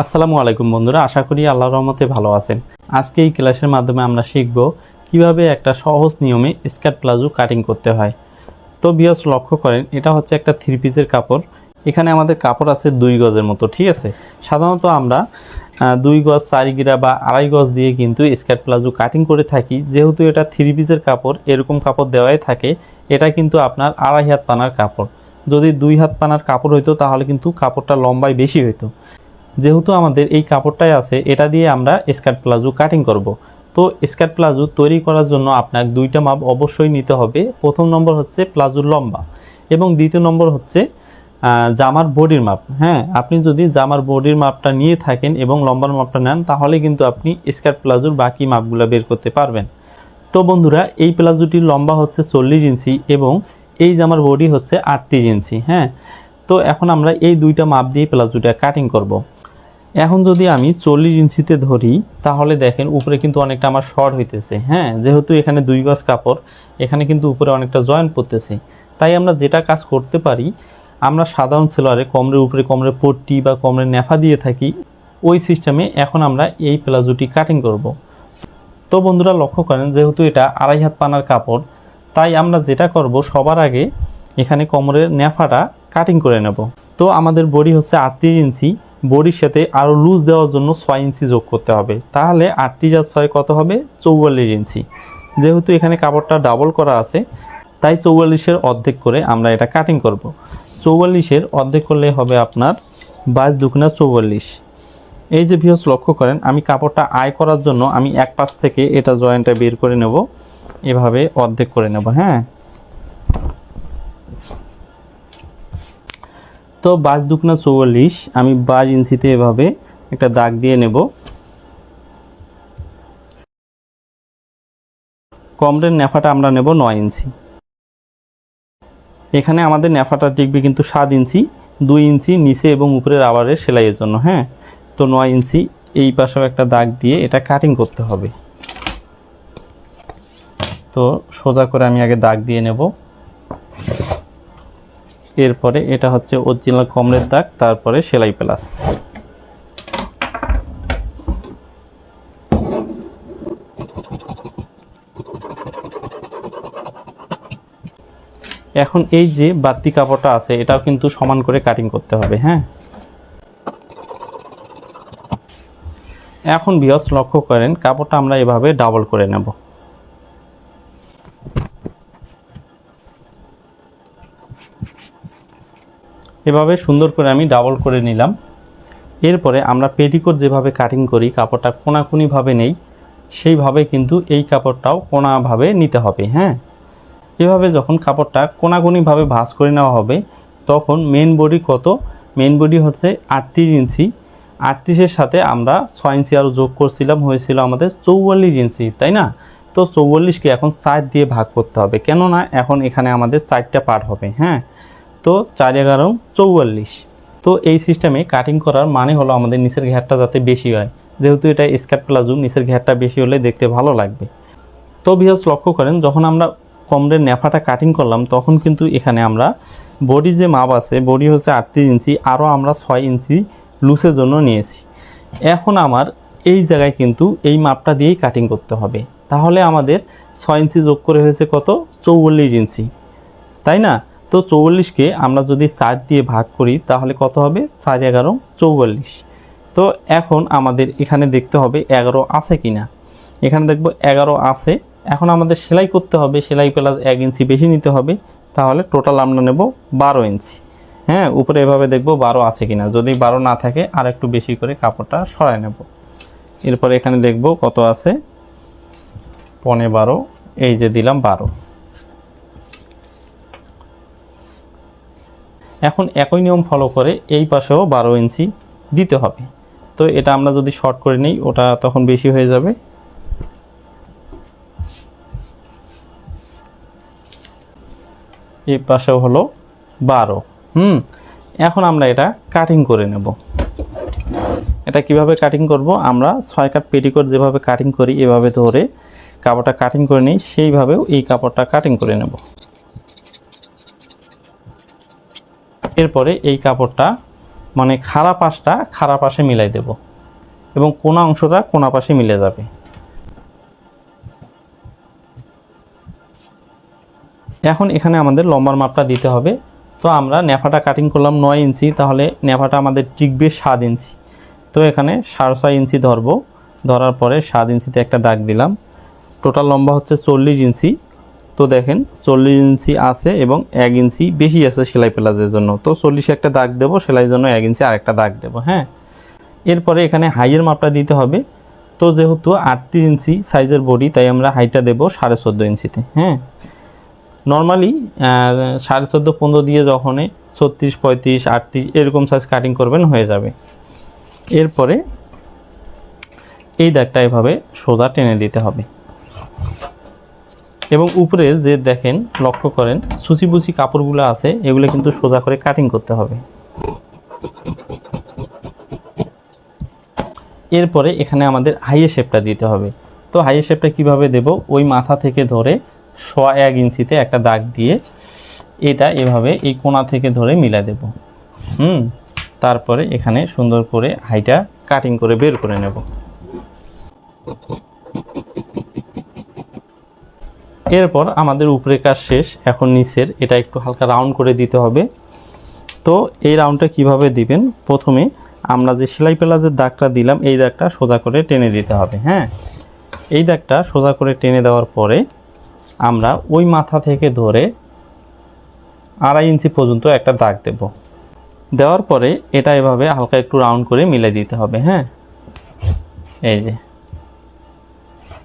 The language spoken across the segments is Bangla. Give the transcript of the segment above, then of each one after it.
আসসালামু আলাইকুম বন্ধুরা, আশা করি আল্লাহর রহমতে ভালো আছেন। আজকে এই ক্লাসের মাধ্যমে আমরা শিখব কীভাবে একটা সহজ নিয়মে স্কার্ট প্লাজো কাটিং করতে হয়। তো বিয়স লক্ষ্য করেন, এটা হচ্ছে একটা থ্রি পিসের কাপড়। এখানে আমাদের কাপড় আছে দুই গজের মতো, ঠিক আছে? সাধারণত আমরা দুই গজ, চারি গিরা বা আড়াই গজ দিয়ে কিন্তু স্কার্ট প্লাজো কাটিং করে থাকি। যেহেতু এটা থ্রি পিসের কাপড়, এরকম কাপড় দেওয়াই থাকে, এটা কিন্তু আপনার আড়াই হাত পানার কাপড়। যদি দুই হাত পানার কাপড় হইতো, তাহলে কিন্তু কাপড়টা লম্বায় বেশি হইতো। যেহেতু আমাদের এই কাপড়টাই আছে, এটা দিয়ে আমরা স্কার্ট প্লাজো কাটিং করব। তো স্কার্ট প্লাজো তৈরি করার জন্য আপনার দুইটা মাপ অবশ্যই নিতে হবে। প্রথম নম্বর হচ্ছে প্লাজোর লম্বা এবং দ্বিতীয় নম্বর হচ্ছে জামার বডির মাপ। হ্যাঁ আপনি যদি জামার বডির মাপটা নিয়ে থাকেন এবং লম্বার মাপটা নেন, তাহলে কিন্তু আপনি স্কার্ট প্লাজোর বাকি মাপগুলো বের করতে পারবেন। তো বন্ধুরা, এই প্লাজোটির লম্বা হচ্ছে চল্লিশ ইঞ্চি এবং এই জামার বডি হচ্ছে আটত্রিশ ইঞ্চি। হ্যাঁ তো এখন আমরা এই দুইটা মাপ দিয়ে প্লাজোটা কাটিং করব। এখন যদি আমি চল্লিশ ইঞ্চিতে ধরি, তাহলে দেখেন উপরে কিন্তু অনেকটা আমার শর্ট হইতেছে। হ্যাঁ যেহেতু এখানে দুই গজ কাপড়, এখানে কিন্তু উপরে অনেকটা জয়েন্ট পড়তেছে। তাই আমরা যেটা কাজ করতে পারি, আমরা সাধারণ সেলোয়ারে কমরের উপরে কমরের পট্টি বা কমরের নেফা দিয়ে থাকি, ওই সিস্টেমে এখন আমরা এই প্লাজোটি কাটিং করব। তো বন্ধুরা, লক্ষ্য করেন, যেহেতু এটা আড়াই হাত পানার কাপড়, তাই আমরা যেটা করব, সবার আগে এখানে কোমরের নেফাটা কাটিং করে নেব। তো আমাদের বডি হচ্ছে আটত্রিশ ইঞ্চি বডির সাথে আরও লুজ দেওয়ার জন্য ছয় ইঞ্চি যোগ করতে হবে। তাহলে আটত্রিশ আর ছয় কত হবে? চৌয়াল্লিশ ইঞ্চি। যেহেতু এখানে কাপড়টা ডাবল করা আছে, তাই চৌয়াল্লিশের অর্ধেক করে আমরা এটা কাটিং করব। চৌয়াল্লিশের অর্ধেক করলে হবে আপনার বাইশ দুগুণা চৌয়াল্লিশ। এই যে ভিউস লক্ষ্য করেন, আমি কাপড়টা আয় করার জন্য আমি এক পাশ থেকে এটা জয়েন্টটা বের করে নেব। এভাবে অর্ধেক করে নেব হ্যাঁ? তো বাইশ দুকনা চৌয়াল্লিশ, আমি বাইশ ইঞ্চিতে এভাবে একটা দাগ দিয়ে নেব। কমরের নেফাটা আমরা নেব নয় ইঞ্চি। এখানে আমাদের নেফাটা টিকবে কিন্তু সাত ইঞ্চি, দুই ইঞ্চি নিচে এবং উপরের আবারের সেলাইয়ের জন্য হ্যাঁ? তো নয় ইঞ্চি এই পাশেও একটা দাগ দিয়ে এটা কাটিং করতে হবে। তো সোজা করে আমি আগে দাগ দিয়ে নেব। এরপরে এটা হচ্ছে অরিজিনাল কমরের দাগ, তারপরে সেলাই প্লাস। এখন এই যে বাড়তি কাপড়টা আছে, এটাও কিন্তু সমান করে কাটিং করতে হবে হ্যাঁ? এখন বিয়স লক্ষ্য করেন, কাপড়টা আমরা এভাবে ডাবল করে নেব। এভাবে সুন্দর করে আমি ডাবল করে নিলাম। এরপরে আমরা পেটিকোট যেভাবে কাটিং করি, কাপড়টা কোনাকুনিভাবে নেই, সেইভাবে কিন্তু এই কাপড়টাও কোনাভাবে নিতে হবে হ্যাঁ? এভাবে যখন কাপড়টা কোনাকুনিভাবে ভাঁজ করে নেওয়া হবে, তখন মেন বডি কত? মেন বডি হচ্ছে আটত্রিশ ইঞ্চি। আটত্রিশের সাথে আমরা ছয় ইঞ্চি আরও যোগ করছিলাম, হয়েছিল আমাদের চৌয়াল্লিশ ইঞ্চি, তাই না? তো চৌয়াল্লিশকে এখন চার দিয়ে ভাগ করতে হবে। কেননা এখন এখানে আমাদের চারটা পার্ট হবে হ্যাঁ? তো চার এগারো চৌয়াল্লিশ। তো এই সিস্টেমে কাটিং করার মানে হলো আমাদের নিচের ঘেরটা যাতে বেশি হয়। যেহেতু এটা স্কার্ট প্লাজো নিচের ঘেরটা বেশি হলে দেখতে ভালো লাগবে। তো বিহস লক্ষ্য করেন, যখন আমরা কমরের নেফাটা কাটিং করলাম, তখন কিন্তু এখানে আমরা বডি যে মাপ আছে বডি হচ্ছে আটত্রিশ ইঞ্চি, আরও আমরা ছয় ইঞ্চি লুসের জন্য নিয়েছি। এখন আমার এই জায়গায় কিন্তু এই মাপটা দিয়েই কাটিং করতে হবে। তাহলে আমাদের ছয় ইঞ্চি যোগ করে হয়েছে কত? চৌচল্লিশ ইঞ্চি। তাই না? তো চৌচল্লিশকে আমরা যদি চার দিয়ে ভাগ করি, তাহলে কত হবে? চার এগারো চৌচল্লিশ তো এখন আমাদের এখানে দেখতে হবে এগারো আছে কি না এখানে দেখব এগারো আছে। এখন আমাদের সেলাই করতে হবে, সেলাই প্লাস এক ইঞ্চি বেশি নিতে হবে, তাহলে টোটাল আমরা নেব বারো ইঞ্চি। হ্যাঁ উপরে এভাবে দেখব বারো আছে কিনা। যদি বারো না থাকে, আর একটু বেশি করে কাপড়টা সরায় নেব। এরপরে এখানে দেখব কত আছে? পনে বারো, এই যে দিলাম বারো। এখন একই নিয়ম ফলো করে এই পাশেও বারো ইঞ্চি দিতে হবে। তো এটা আমরা যদি শর্ট করে নিই, ওটা তখন বেশি হয়ে যাবে। এই পাশেও হলো বারো। হুম, এখন আমরা এটা কাটিং করে নেব। এটা কীভাবে কাটিং করব? আমরা ছয় কাট পেটিকোট যেভাবে কাটিং করি, এভাবে ধরে কাপড়টা কাটিং করে নিই, সেইভাবেও এই কাপড়টা কাটিং করে নেব। এরপরে এই কাপড়টা মানে খাড়া পাশটা খাড়া পাশে মিলাই দেব এবং কোনা অংশটা কোনা পাশে মিলে যাবে। এখন এখানে আমাদের লম্বার মাপটা দিতে হবে। তো আমরা নেফাটা কাটিং করলাম নয় ইঞ্চি, তাহলে নেফাটা আমাদের টিকবে সাত ইঞ্চি। তো এখানে সাড়ে ছয় ইঞ্চি ধরবো, ধরার পরে সাত ইঞ্চিতে একটা দাগ দিলাম। টোটাল লম্বা হচ্ছে চল্লিশ ইঞ্চি। তো দেখেন চল্লিশ ইঞ্চি আছে এবং এক ইঞ্চি বেশি আছে সেলাই প্লাজের জন্য। তো চল্লিশে একটা দাগ দেবো সেলাইয়ের জন্য এক ইঞ্চি আরেকটা দাগ দেবো হ্যাঁ? এরপরে এখানে হাইয়ের মাপটা দিতে হবে। তো যেহেতু আটত্রিশ ইঞ্চি সাইজের বডি, তাই আমরা হাইটটা দেবো সাড়ে চোদ্দ ইঞ্চিতে হ্যাঁ? নর্মালি সাড়ে চোদ্দ পনেরো দিয়ে যখন ছত্রিশ, পঁয়ত্রিশ, আটত্রিশ এরকম সাইজ কাটিং করবেন, হয়ে যাবে। এরপরে এই দাগটা এভাবে সোজা টেনে দিতে হবে। এবং উপরে যে দেখেন, লক্ষ্য করেন সুচি বুচি কাপড়গুলো আছে, এগুলো কিন্তু সোজা করে কাটিং করতে হবে। এরপরে এখানে আমাদের হাইয়ে শেপটা দিতে হবে। তো হাইয়ে শেপটা কীভাবে দেব? ওই মাথা থেকে ধরে সোয়া এক ইঞ্চিতে একটা দাগ দিয়ে এটা এভাবে এই কোণা থেকে ধরে মিলা দেব। হুম, তারপরে এখানে সুন্দর করে হাইটা কাটিং করে বের করে নেব। এরপর আমাদের উপরে কাজ শেষ, এখন নিচের, এটা একটু হালকা রাউন্ড করে দিতে হবে। তো এই রাউন্ডটা কীভাবে দিবেন? প্রথমে আমরা যে সেলাই পেলাজের দাগটা দিলাম, এই দাগটা সোজা করে টেনে দিতে হবে হ্যাঁ? এই দাগটা সোজা করে টেনে দেওয়ার পরে আমরা ওই মাথা থেকে ধরে আড়াই ইঞ্চি পর্যন্ত একটা দাগ দেব। দেওয়ার পরে এটা এভাবে হালকা একটু রাউন্ড করে মিলে দিতে হবে হ্যাঁ? এই যে।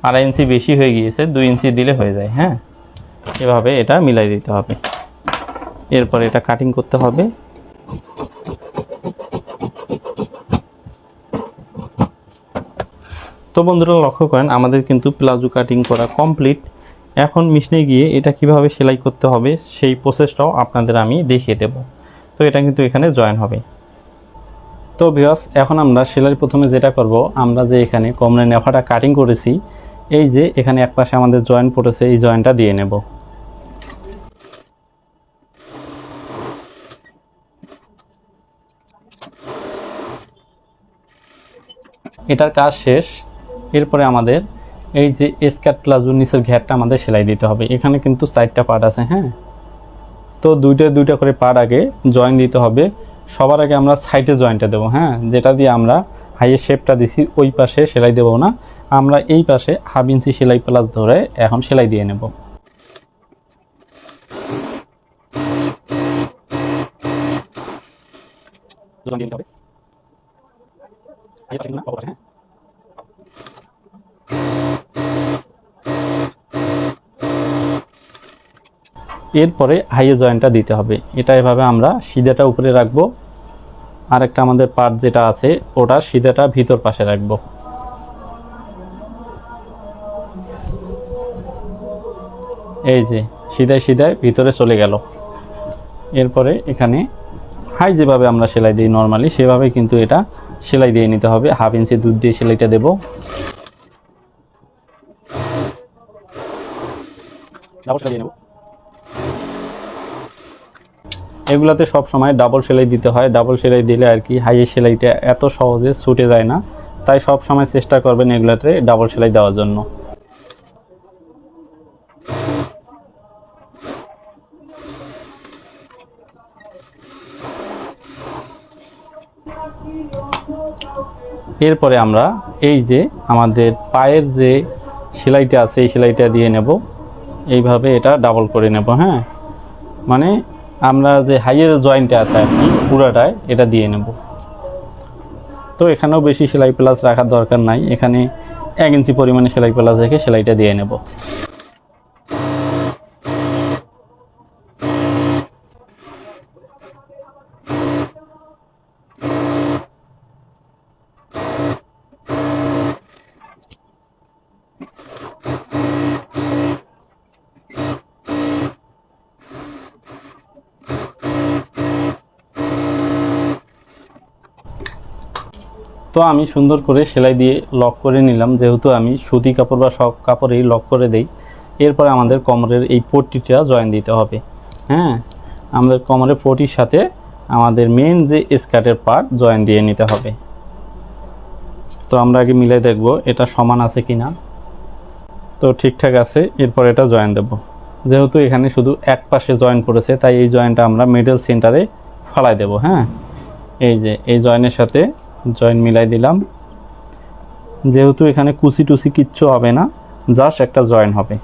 আড়াই ইঞ্চি বেশি হয়ে গিয়েছে, দুই ইঞ্চি দিলে হয়ে যায় হ্যাঁ? এভাবে এটা মিলাই দিতে হবে। এরপর এটা কাটিং করতে হবে। তো বন্ধুরা, লক্ষ্য করেন, আমাদের কিন্তু প্লাজো কাটিং করা কমপ্লিট এখন মিশনে গিয়ে এটা কীভাবে সেলাই করতে হবে, সেই প্রসেসটাও আপনাদের আমি দেখিয়ে দেব। তো এটা কিন্তু এখানে জয়েন হবে। তো ভিওস এখন আমরা সেলাই প্রথমে যেটা করব, আমরা যে এখানে কমরে নেফাটা কাটিং করেছি এই যে, এখানে এক পাশে আমাদের জয়েন্ট পড়েছে এই জয়েন্টটা দিয়ে নেব। এটার কাজ শেষ। এরপরে আমাদের এই যে স্কার্ট প্লাজো নিচের ঘ্যাটটা আমাদের সেলাই দিতে হবে। এখানে কিন্তু চারটা পার্ট আছে হ্যাঁ? তো দুইটা দুইটা করে পার্ট আগে জয়েন দিতে হবে। সবার আগে আমরা সাইডে জয়েন্টটা দেবো হ্যাঁ? যেটা দিয়ে আমরা হাইয়ের শেপটা দিছি, ওই পাশে সেলাই দেবো না। আমরা এই পাশে হাফ ইঞ্চি সেলাই প্লাস ধরে এখন সেলাই দিয়ে নেব। এরপরে হাইয়ে জয়েন্টটা দিতে হবে। এটা এভাবে আমরা সিধাটা উপরে রাখব। আর একটা আমাদের পার্ট যেটা আছে, ওটা সিধাটা ভিতর পাশে রাখব। এই যে, সিধায় সিধায় ভিতরে চলে গেল। এরপরে এখানে হাই যেভাবে আমরা সেলাই দিই নর্মালি সেভাবে কিন্তু এটা সেলাই দিয়ে নিতে হবে। হাফ ইঞ্চি দুধ দিয়ে সেলাইটা দেবো। এগুলাতে সব সময় ডাবল সেলাই দিতে হয়। ডাবল সেলাই দিলে আর কি হাইয়ের সেলাইটা এত সহজে ছুটে যায় না। তাই সব সময় চেষ্টা করবেন এগুলাতে ডাবল সেলাই দেওয়ার জন্য। এরপরে আমরা এই যে আমাদের পায়ের যে সেলাইটা আছে, এই সেলাইটা দিয়ে নেব। এইভাবে এটা ডাবল করে নেব হ্যাঁ? মানে আমরা যে হাইয়ের জয়েন্টটা আছে আর কি, পুরাটায় এটা দিয়ে নেব। তো এখানেও বেশি সেলাই প্লাস রাখার দরকার নাই। এখানে এক ইঞ্চি পরিমাণে সেলাই প্লাস রেখে সেলাইটা দিয়ে নেব। তো আমি সুন্দর করে সেলাই দিয়ে লক করে নিলাম, যেহেতু আমি সুতি কাপড় বা সব কাপড়েই লক করে দেই। এরপরে আমাদের কোমরের এই পট্টিটা জয়েন দিতে হবে। হ্যাঁ আমাদের কোমরের পটির সাথে আমাদের মেন যে স্কার্টের পার্ট জয়েন দিয়ে নিতে হবে। তো আমরা আগে মিলে দেখব এটা সমান আছে কি না তো ঠিকঠাক আছে, এরপর এটা জয়েন দেব। যেহেতু এখানে শুধু এক পাশে জয়েন করেছে তাই এই জয়েনটা আমরা মিডল সেন্টারে ফালাই দেব। হ্যাঁ এই যে, এই জয়েনের সাথে জয়েন মিলাই দিলাম। যেহেতু এখানে কুচি টুসি কিচ্ছু হবে না জাস্ট একটা জয়েন হবে।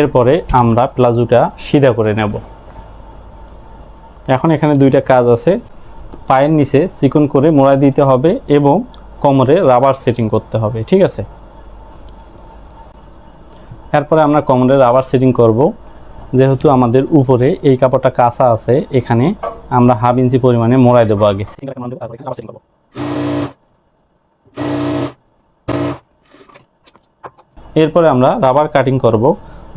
এরপরে আমরা প্লাজোটা সিধা করে নেব। এখন এখানে দুইটা কাজ আছে। পায়ের নিচে চিকন করে মোড়া দিতে হবে এবং কোমরে রাবার সেটিং করতে হবে, ঠিক আছে? এরপরে আমরা কোমরে রাবার সেটিং করব। যেহেতু আমাদের উপরে এই কাপড়টা কাঁচা আছে, এখানে আমরা হাফ ইঞ্চি পরিমাণে মোড়াই দেবো আগে। এরপরে আমরা রাবার কাটিং করব।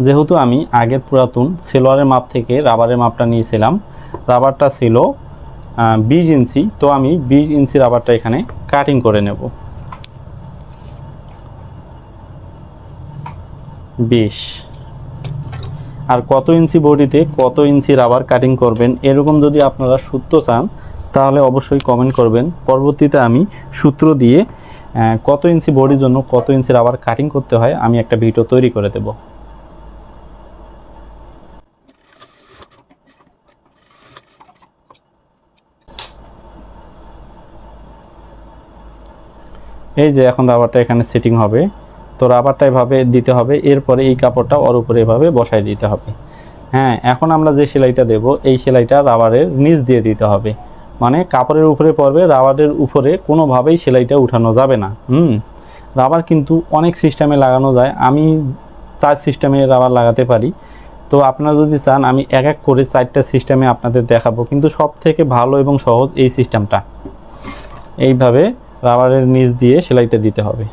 যেহেতু আমি আগের পুরাতন সেলোয়ারের মাপ থেকে রাবারের মাপটা নিয়েছিলাম রাবারটা ছিল বিশ ইঞ্চি। তো আমি বিশ ইঞ্চি রাবারটা এখানে কাটিং করে নেব। বিশ। আর কত ইঞ্চি বডিতে কত ইঞ্চি রাবার কাটিং করবেন, এরকম যদি আপনারা সূত্র চান, তাহলে অবশ্যই কমেন্ট করবেন। পরবর্তীতে আমি সূত্র দিয়ে কত ইঞ্চি বডির জন্য কত ইঞ্চি রাবার কাটিং করতে হয়, আমি একটা ভিডিও তৈরি করে দেব। এই যে এখন রাবারটা এখানে সেটিং হবে, তো রাবারটা এভাবে দিতে হবে, এরপরে এই কাপড়টা ওর উপরে এভাবে বসায় দিতে হবে। হ্যাঁ এখন আমরা যে সেলাইটা দেব, এই সেলাইটা রাবারের নিচ দিয়ে দিতে হবে। মানে কাপড়ের উপরে পড়বে, রাবারের উপরে কোনোভাবেই সেলাইটা উঠানো যাবে না। হুম, রাবার কিন্তু অনেক সিস্টেমে লাগানো যায়। আমি চার সিস্টেমে রাবার লাগাতে পারি। তো আপনারা যদি চান, আমি এক এক করে চারটা সিস্টেমে আপনাদের দেখাবো। কিন্তু সব থেকে ভালো এবং সহজ এই সিস্টেমটা এইভাবে রাবারের নিচ দিয়ে সেলাইটা দিতে হবে।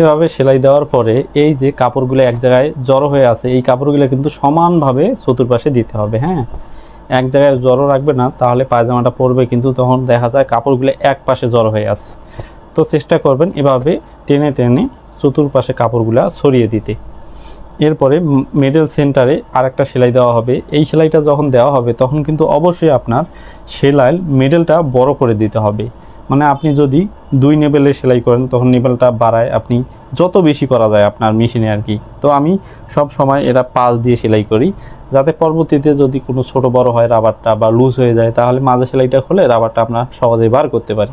এভাবে সেলাই দেওয়ার পরে এই যে কাপড়গুলো এক জায়গায় জড়ো হয়ে আছে, এই কাপড়গুলো কিন্তু সমানভাবে চতুর্পাশে দিতে হবে হ্যাঁ? এক জায়গায় জড়ো রাখবে না, তাহলে পায়জামাটা পরবে, কিন্তু তখন দেখা যায় কাপড়গুলো এক পাশে জড়ো হয়ে আছে। তো চেষ্টা করবেন এভাবে টেনে টেনে চতুর্পাশে কাপড়গুলো ছড়িয়ে দিতে। এরপরে মিডল সেন্টারে আরেকটা সেলাই দেওয়া হবে। এই সেলাইটা যখন দেওয়া হবে, তখন কিন্তু অবশ্যই আপনার সেলাই মিডলটা বড় করে দিতে হবে। মানে আপনি যদি দুই নেবেলে সেলাই করেন, তখন নেবেলটা বাড়ায় আপনি যত বেশি করা যায় আপনার মেশিনে আর কি। তো আমি সব সময় এটা পাঁচ দিয়ে সেলাই করি। যাতে পরবর্তীতে যদি কোনো ছোট বড় হয় রাবারটা বা লুজ হয়ে যায়, তাহলে মাঝে সেলাইটা খুলে রাবারটা আমরা সহজেই বার করতে পারি।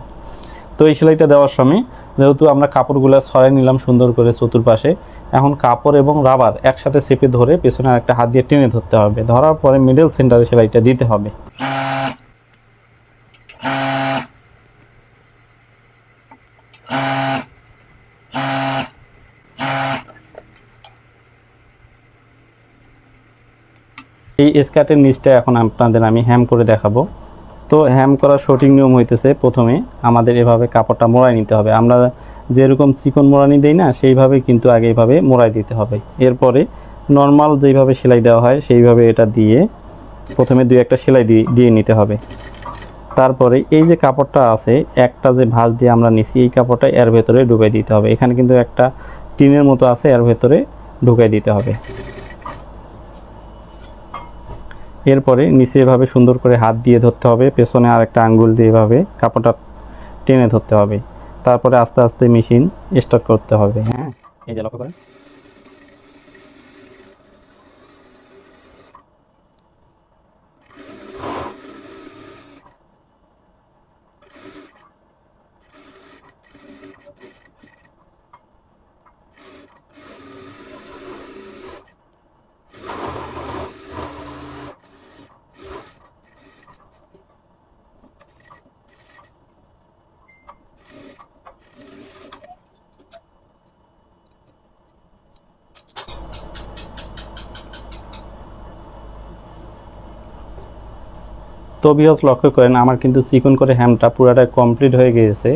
তো এই সেলাইটা দেওয়ার সময় যেহেতু আমরা কাপড়গুলো সরাই নিলাম সুন্দর করে চতুর্পাশে, এখন কাপড় এবং রাবার একসাথে চেপে ধরে পেছনে একটা হাত দিয়ে টেনে ধরতে হবে। ধরার পরে মিডল সেন্টারে সেলাইটা দিতে হবে। এই স্কার্টের নিচটা এখন আপনাদের আমি হ্যাম করে দেখাবো। তো হ্যাম করার সঠিক নিয়ম হইতেছে প্রথমে আমাদের এভাবে কাপড়টা মোড়াই নিতে হবে। আমরা যেরকম চিকন মোড়ানি দেই না, সেইভাবে কিন্তু আগে এভাবে মোড়াই দিতে হবে। এরপরে নর্মাল যেইভাবে সেলাই দেওয়া হয়, সেইভাবে এটা দিয়ে প্রথমে দুই একটা সেলাই দিয়ে দিয়ে নিতে হবে। তারপরে এই যে কাপড়টা আছে, একটা যে ভাঁজ দিয়ে আমরা নিছি, এই কাপড়টা এর ভেতরে ঢুকাই দিতে হবে। এখানে কিন্তু একটা টিনের মতো আছে, এর ভেতরে ঢুকাই দিতে হবে। এরপরে নিচে এভাবে সুন্দর করে হাত দিয়ে ধরতে হবে, পেছনে আর একটা আঙ্গুল দিয়ে এভাবে কাপড়টা টেনে ধরতে হবে। তারপরে আস্তে আস্তে মেশিন স্টার্ট করতে হবে হ্যাঁ? এই যে লক্ষ্য করেন। তো লক্ষ্য করেন, আমার কিন্তু চিকন করে হ্যামটা পুরাটা কমপ্লিট হয়ে গিয়েছে।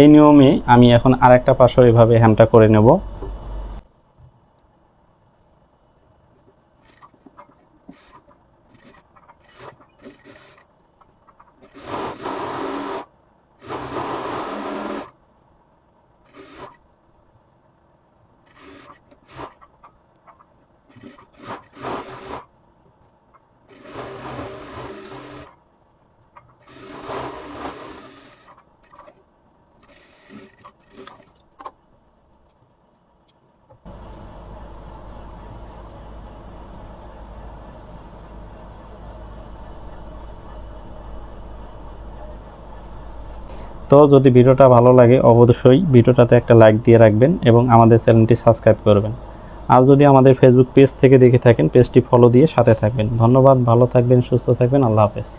এই নিয়মে আমি এখন আরেকটা পাশও এভাবে হ্যামটা করে নেব। তো যদি ভিডিওটা ভালো লাগে, অবশ্যই ভিডিওটাতে একটা লাইক দিয়ে রাখবেন এবং আমাদের চ্যানেলটি সাবস্ক্রাইব করবেন। আর যদি আমাদের ফেসবুক পেজ থেকে দেখে থাকেন পেজটি ফলো দিয়ে সাথে থাকবেন। ধন্যবাদ, ভালো থাকবেন, সুস্থ থাকবেন, আল্লাহ হাফেজ।